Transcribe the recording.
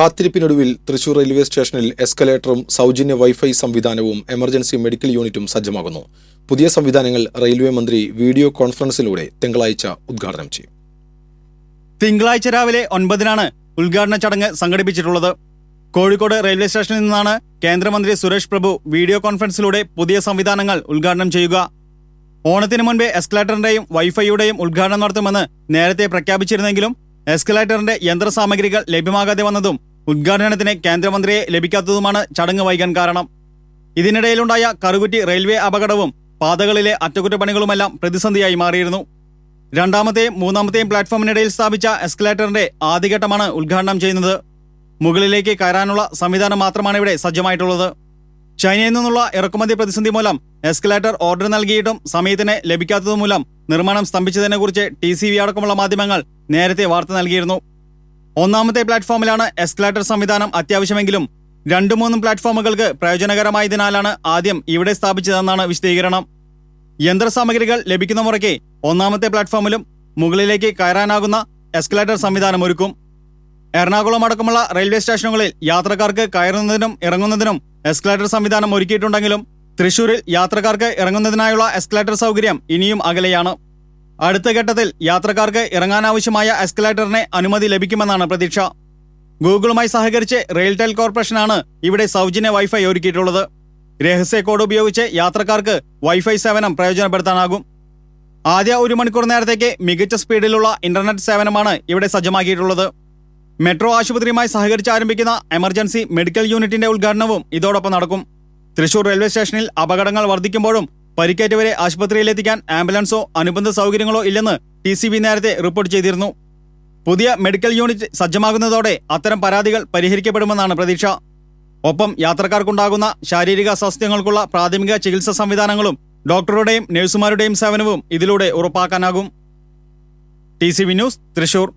കാത്തിരിപ്പിനൊടുവിൽ Thrissur railway സ്റ്റേഷനിൽ എസ്കലേറ്ററും സൗജന്യ wifi സംവിധാനവും എമർജൻസി മെഡിക്കൽ യൂണിറ്റും സജ്ജമാകുന്നു. പുതിയ സംവിധാനങ്ങൾ റെയിൽവേ മന്ത്രി വീഡിയോ കോൺഫറൻസിലൂടെ തിങ്കളാഴ്ച ഉദ്ഘാടനം ചെയ്യും. തിങ്കളാഴ്ച രാവിലെ ഒൻപതിനാണ് ഉദ്ഘാടന ചടങ്ങ് സംഘടിപ്പിച്ചിട്ടുള്ളത്. കോഴിക്കോട് റെയിൽവേ സ്റ്റേഷനിൽ നിന്നാണ് കേന്ദ്രമന്ത്രി സുരേഷ് പ്രഭു വീഡിയോ കോൺഫറൻസിലൂടെ പുതിയ സംവിധാനങ്ങൾ ഉദ്ഘാടനം ചെയ്യുക. ഓണത്തിന് മുൻപേ എസ്കലേറ്ററിന്റെയും വൈഫൈയുടെയും ഉദ്ഘാടനം നടത്തുമെന്ന് നേരത്തെ പ്രഖ്യാപിച്ചിരുന്നെങ്കിലും എസ്കലേറ്ററിന്റെ യന്ത്രസാമഗ്രികൾ ലഭ്യമാകാതെ വന്നതും ഉദ്ഘാടനത്തിന് കേന്ദ്രമന്ത്രിയെ ലഭിക്കാത്തതുമാണ് ചടങ്ങ് വൈകാൻ കാരണം. ഇതിനിടയിലുണ്ടായ കറുകുറ്റി റെയിൽവേ അപകടവും പാതകളിലെ അറ്റകുറ്റപ്പണികളുമെല്ലാം പ്രതിസന്ധിയായി മാറിയിരുന്നു. രണ്ടാമത്തെയും മൂന്നാമത്തെയും പ്ലാറ്റ്ഫോമിനിടയിൽ സ്ഥാപിച്ച എസ്കലേറ്ററിന്റെ ആദ്യഘട്ടമാണ് ഉദ്ഘാടനം ചെയ്യുന്നത്. മുകളിലേക്ക് കയറാനുള്ള സംവിധാനം മാത്രമാണ് ഇവിടെ സജ്ജമായിട്ടുള്ളത്. ചൈനയിൽ നിന്നുള്ള ഇറക്കുമതി പ്രതിസന്ധി മൂലം എസ്കലേറ്റർ ഓർഡർ നൽകിയിട്ടും സമയത്തിന് ലഭിക്കാത്തതുമൂലം നിർമ്മാണം സ്തംഭിച്ചതിനെക്കുറിച്ച് ടി സി വി അടക്കമുള്ള മാധ്യമങ്ങൾ നേരത്തെ വാർത്ത നൽകിയിരുന്നു. ഒന്നാമത്തെ പ്ലാറ്റ്ഫോമിലാണ് എസ്കലേറ്റർ സംവിധാനം അത്യാവശ്യമെങ്കിലും രണ്ടു മൂന്നും പ്ലാറ്റ്ഫോമുകൾക്ക് പ്രയോജനകരമായതിനാലാണ് ആദ്യം ഇവിടെ സ്ഥാപിച്ചതെന്നാണ് വിശദീകരണം. യന്ത്രസാമഗ്രികൾ ലഭിക്കുന്ന മുറയ്ക്ക് ഒന്നാമത്തെ പ്ലാറ്റ്ഫോമിലും മുകളിലേക്ക് കയറാനാകുന്ന എസ്കലേറ്റർ സംവിധാനം ഒരുക്കും. എറണാകുളം അടക്കമുള്ള റെയിൽവേ സ്റ്റേഷനുകളിൽ യാത്രക്കാർക്ക് കയറുന്നതിനും ഇറങ്ങുന്നതിനും എസ്കലേറ്റർ സംവിധാനം ഒരുക്കിയിട്ടുണ്ടെങ്കിലും തൃശൂരിൽ യാത്രക്കാർക്ക് ഇറങ്ങുന്നതിനായുള്ള എസ്കലേറ്റർ സൗകര്യം ഇനിയും അകലെയാണ്. അടുത്ത ഘട്ടത്തിൽ യാത്രക്കാർക്ക് ഇറങ്ങാനാവശ്യമായ എസ്കലേറ്ററിന് അനുമതി ലഭിക്കുമെന്നാണ് പ്രതീക്ഷ. ഗൂഗിളുമായി സഹകരിച്ച് റെയിൽടെൽ കോർപ്പറേഷനാണ് ഇവിടെ സൗജന്യ വൈഫൈ ഒരുക്കിയിട്ടുള്ളത്. രഹസ്യ കോഡ് ഉപയോഗിച്ച് യാത്രക്കാർക്ക് വൈഫൈ സേവനം പ്രയോജനപ്പെടുത്താനാകും. ആദ്യ ഒരു മണിക്കൂർ നേരത്തേക്ക് മികച്ച സ്പീഡിലുള്ള ഇന്റർനെറ്റ് സേവനമാണ് ഇവിടെ സജ്ജമാക്കിയിട്ടുള്ളത്. മെട്രോ ആശുപത്രിയുമായി സഹകരിച്ച് ആരംഭിക്കുന്ന എമർജൻസി മെഡിക്കൽ യൂണിറ്റിന്റെ ഉദ്ഘാടനവും ഇതോടൊപ്പം നടക്കും. തൃശൂർ റെയിൽവേ സ്റ്റേഷനിൽ അപകടങ്ങൾ വർദ്ധിക്കുമ്പോഴും പരിക്കേറ്റവരെ ആശുപത്രിയിലെത്തിക്കാൻ ആംബുലൻസോ അനുബന്ധ സൗകര്യങ്ങളോ ഇല്ലെന്ന് ടി സി ബി നേരത്തെ റിപ്പോർട്ട് ചെയ്തിരുന്നു. പുതിയ മെഡിക്കൽ യൂണിറ്റ് സജ്ജമാകുന്നതോടെ അത്തരം പരാതികൾ പരിഹരിക്കപ്പെടുമെന്നാണ് പ്രതീക്ഷ. ഒപ്പം യാത്രക്കാർക്കുണ്ടാകുന്ന ശാരീരിക അസ്വാസ്ഥ്യങ്ങൾക്കുള്ള പ്രാഥമിക ചികിത്സാ സംവിധാനങ്ങളും ഡോക്ടറുടെയും നഴ്സുമാരുടെയും സേവനവും ഇതിലൂടെ ഉറപ്പാക്കാനാകും. T news Thrissur.